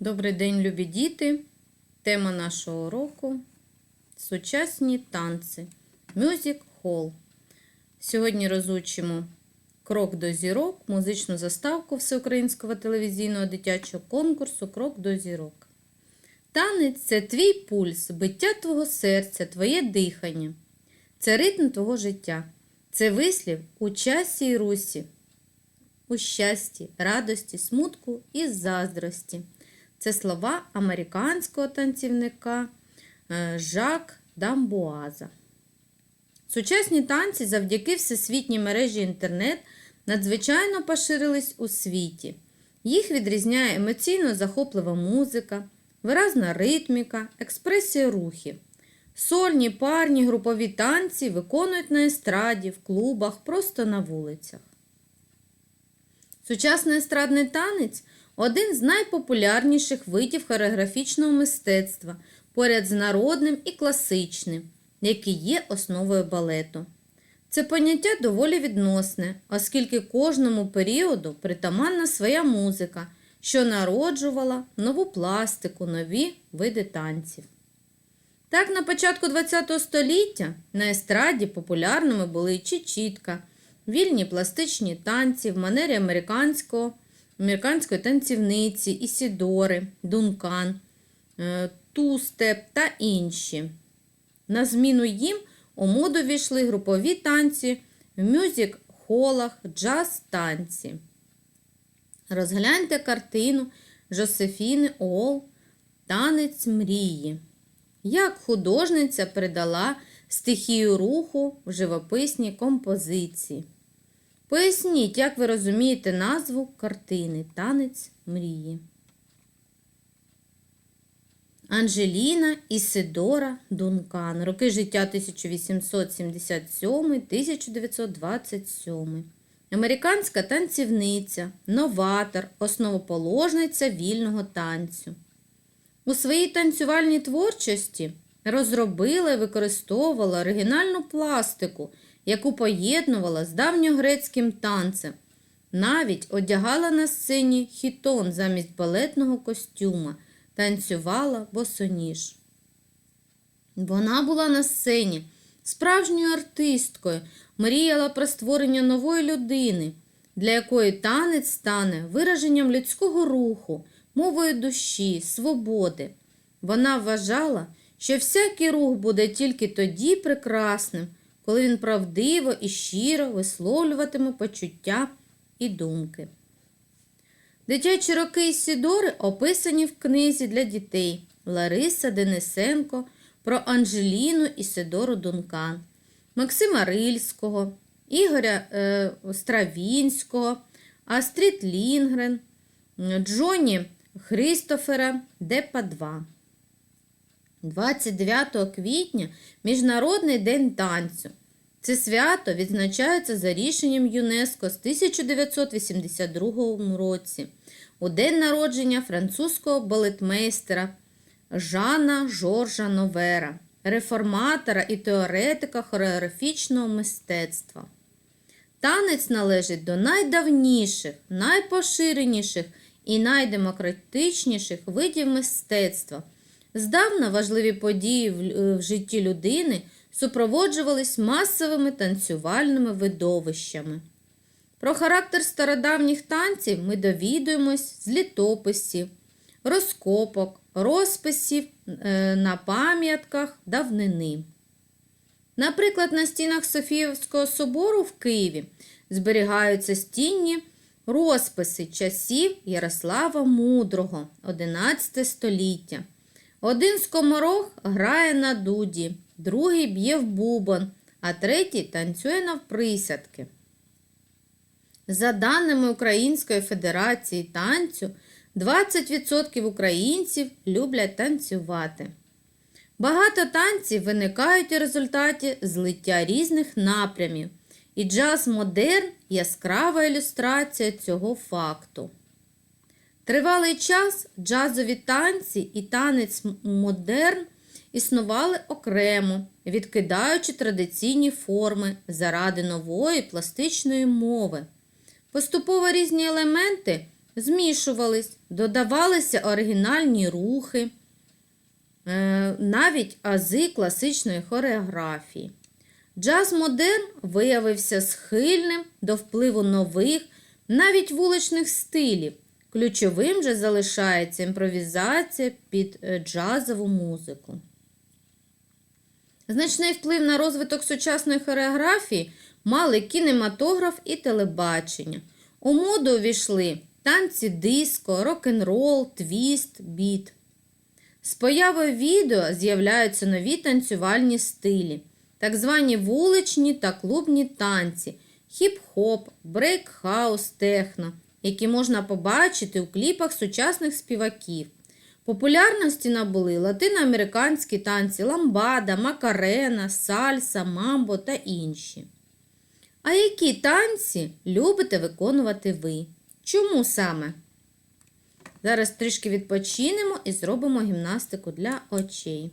Добрий день, любі діти! Тема нашого уроку сучасні танці. Hall. Сьогодні розучимо Крок до зірок, музичну заставку всеукраїнського телевізійного дитячого конкурсу Крок до зірок. Танець це твій пульс, биття твого серця, твоє дихання. Це ритм твого життя. Це вислів у часі і русі, у щасті, радості, смутку і заздрості. Це слова американського танцівника е, Жак Дамбуаза. Сучасні танці завдяки всесвітній мережі інтернет надзвичайно поширились у світі. Їх відрізняє емоційно захоплива музика, виразна ритміка, експресія рухів. Сольні, парні, групові танці виконують на естраді, в клубах, просто на вулицях. Сучасний естрадний танець один з найпопулярніших видів хореографічного мистецтва поряд з народним і класичним, який є основою балету. Це поняття доволі відносне, оскільки кожному періоду притаманна своя музика, що народжувала нову пластику, нові види танців. Так, на початку ХХ століття на естраді популярними були чечітка, вільні пластичні танці в манері американського, американської танцівниці, ісідори, дункан, е, тустеп та інші. На зміну їм у моду війшли групові танці в мюзик-холах, джаз-танці. Розгляньте картину Жосефіни Ол Танець мрії. Як художниця передала стихію руху в живописній композиції. Поясніть, як ви розумієте назву картини Танець мрії. Анжеліна Ісидора Дункан. Роки життя 1877-1927. Американська танцівниця, новатор, основоположниця вільного танцю. У своїй танцювальній творчості розробила і використовувала оригінальну пластику, яку поєднувала з давньогрецьким танцем. Навіть одягала на сцені хітон замість балетного костюма, танцювала босоніж. Вона була на сцені справжньою артисткою, мріяла про створення нової людини, для якої танець стане вираженням людського руху, мовою душі, свободи. Вона вважала, що всякий рух буде тільки тоді прекрасним, коли він правдиво і щиро висловлюватиме почуття і думки. Дитячі роки Ісідори описані в книзі для дітей Лариса Денисенко про Анжеліну Ісидору Дункан, Максима Рильського, Ігоря е, Стравінського, Астрід Лінгрен, Джоні Христофера Депа 2. 29 квітня Міжнародний день танцю. Це свято відзначається за рішенням ЮНЕСКО з 1982 році у день народження французького балетмейстера Жана Жоржа Новера, реформатора і теоретика хореографічного мистецтва. Танець належить до найдавніших, найпоширеніших і найдемократичніших видів мистецтва. Здавна важливі події в, в житті людини супроводжувались масовими танцювальними видовищами. Про характер стародавніх танців ми довідуємось з літописів, розкопок, розписів е, на пам'ятках давнини. Наприклад, на стінах Софіївського собору в Києві зберігаються стінні розписи часів Ярослава Мудрого, 11 століття. Один скоморох грає на дуді, другий б'є в бубон, а третій танцює навприсядки. За даними Української Федерації танцю, 20% українців люблять танцювати. Багато танців виникають у результаті злиття різних напрямів, і джаз модерн яскрава ілюстрація цього факту. Тривалий час джазові танці і танець модерн існували окремо, відкидаючи традиційні форми заради нової пластичної мови. Поступово різні елементи змішувались, додавалися оригінальні рухи, е, навіть ази класичної хореографії. Джаз модерн виявився схильним до впливу нових, навіть вуличних стилів. Ключовим же залишається імпровізація під е, джазову музику. Значний вплив на розвиток сучасної хореографії мали кінематограф і телебачення. У моду увійшли танці диско, рок-н-рол, твіст, біт. З появою відео з'являються нові танцювальні стилі, так звані вуличні та клубні танці, хіп-хоп, брейк-хаус, техно, які можна побачити у кліпах сучасних співаків. Популярності набули латиноамериканські танці ламбада, макарена, сальса, мамбо та інші. А які танці любите виконувати ви? Чому саме? Зараз трішки відпочинемо і зробимо гімнастику для очей.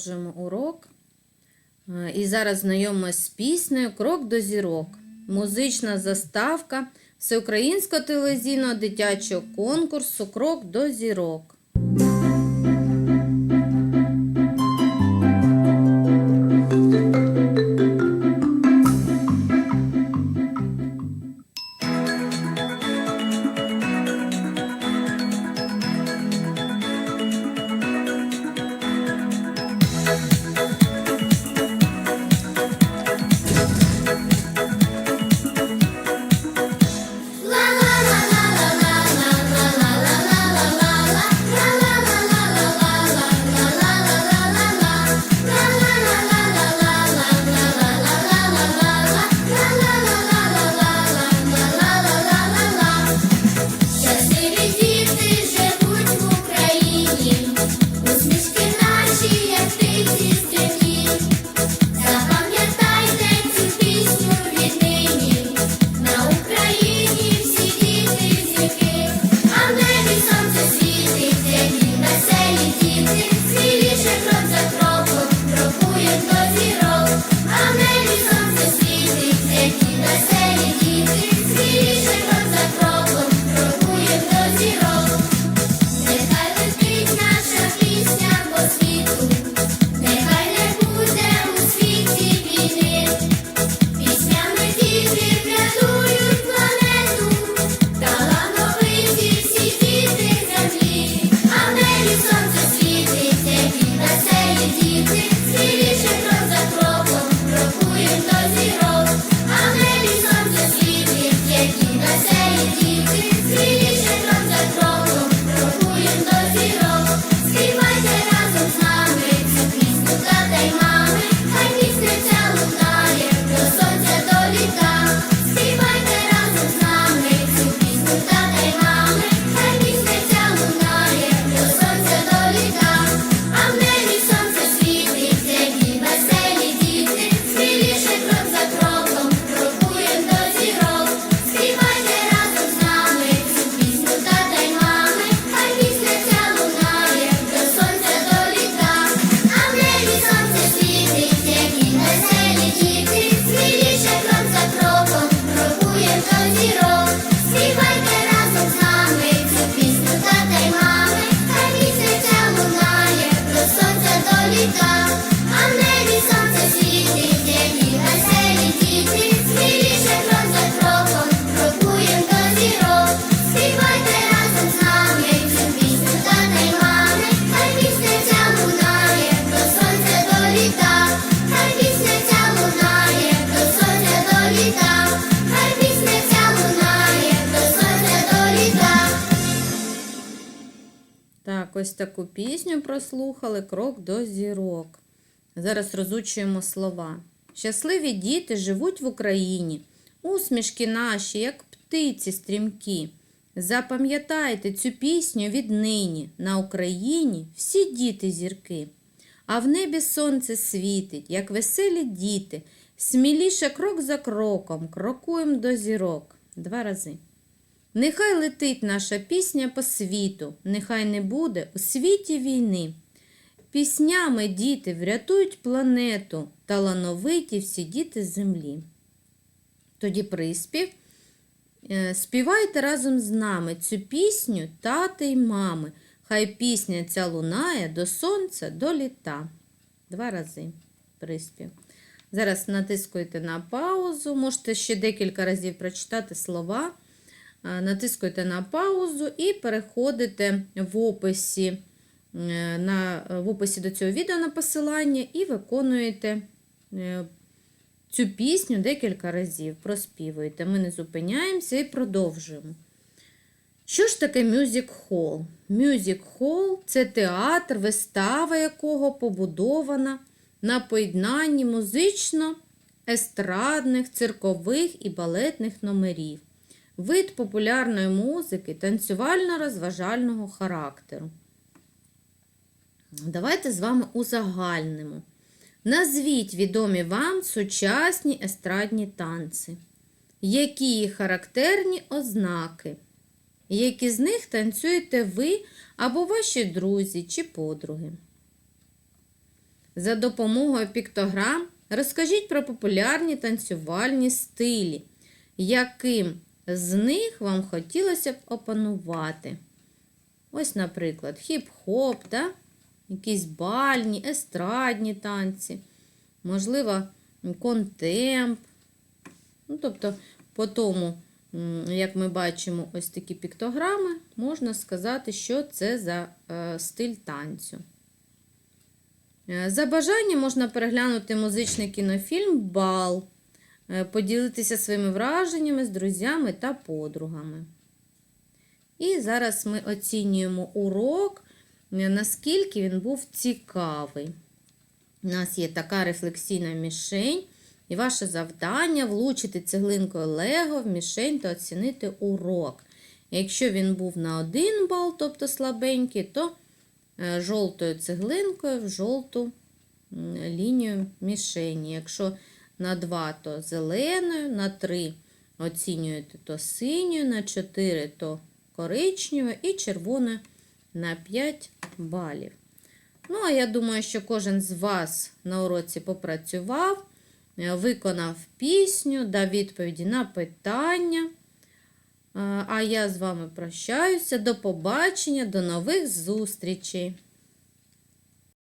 Продовжуємо урок. Е, І зараз знайомимось з піснею Крок до зірок. Музична заставка всеукраїнського телевізійного дитячого конкурсу Крок до зірок. Ось таку пісню прослухали Крок до зірок. Зараз розучуємо слова. Щасливі діти живуть в Україні. Усмішки наші, як птиці стрімкі. Запам'ятайте цю пісню віднині. На Україні всі діти зірки. А в небі сонце світить, як веселі діти. Сміліше крок за кроком, крокуєм до зірок. Два рази. Нехай летить наша пісня по світу, нехай не буде у світі війни. Піснями діти врятують планету, талановиті всі діти землі. Тоді приспів. Е, Співайте разом з нами цю пісню тати й мами. Хай пісня ця лунає до сонця, до літа. Два рази приспів. Зараз натискуйте на паузу. Можете ще декілька разів прочитати слова. Е, Натискуйте на паузу і переходите в описі, е, на, в описі до цього відео на посилання і виконуєте е, цю пісню декілька разів. Проспівуєте. Ми не зупиняємося і продовжуємо. Що ж таке мюзик хол? Мюзик хол це театр, вистава якого побудована на поєднанні музично-естрадних, циркових і балетних номерів. Вид популярної музики танцювально-розважального характеру. Давайте з вами узагальнимо. Назвіть відомі вам сучасні естрадні танці. Які їх характерні ознаки? Які з них танцюєте ви або ваші друзі чи подруги? За допомогою піктограм розкажіть про популярні танцювальні стилі, яким з них вам хотілося б опанувати. Ось, наприклад, хіп-хоп, да? якісь бальні, естрадні танці, можливо, контемп. Ну, тобто, по тому, як ми бачимо ось такі піктограми, можна сказати, що це за е, стиль танцю. Е, За бажанням можна переглянути музичний кінофільм Бал, поділитися своїми враженнями з друзями та подругами. І зараз ми оцінюємо урок, е, наскільки він був цікавий. У нас є така рефлексійна мішень, і ваше завдання влучити цеглинкою Лего в мішень та оцінити урок. Якщо він був на 1 бал, тобто слабенький, то е, жовтою цеглинкою в жовту лінію мішені. Якщо на 2, то зеленою, на 3 оцінюєте то синьою, на 4 то коричневою і червоною на 5 балів. Ну, а я думаю, що кожен з вас на уроці попрацював, е, виконав пісню, дав відповіді на питання. Е, А я з вами прощаюся. До побачення, до нових зустрічей!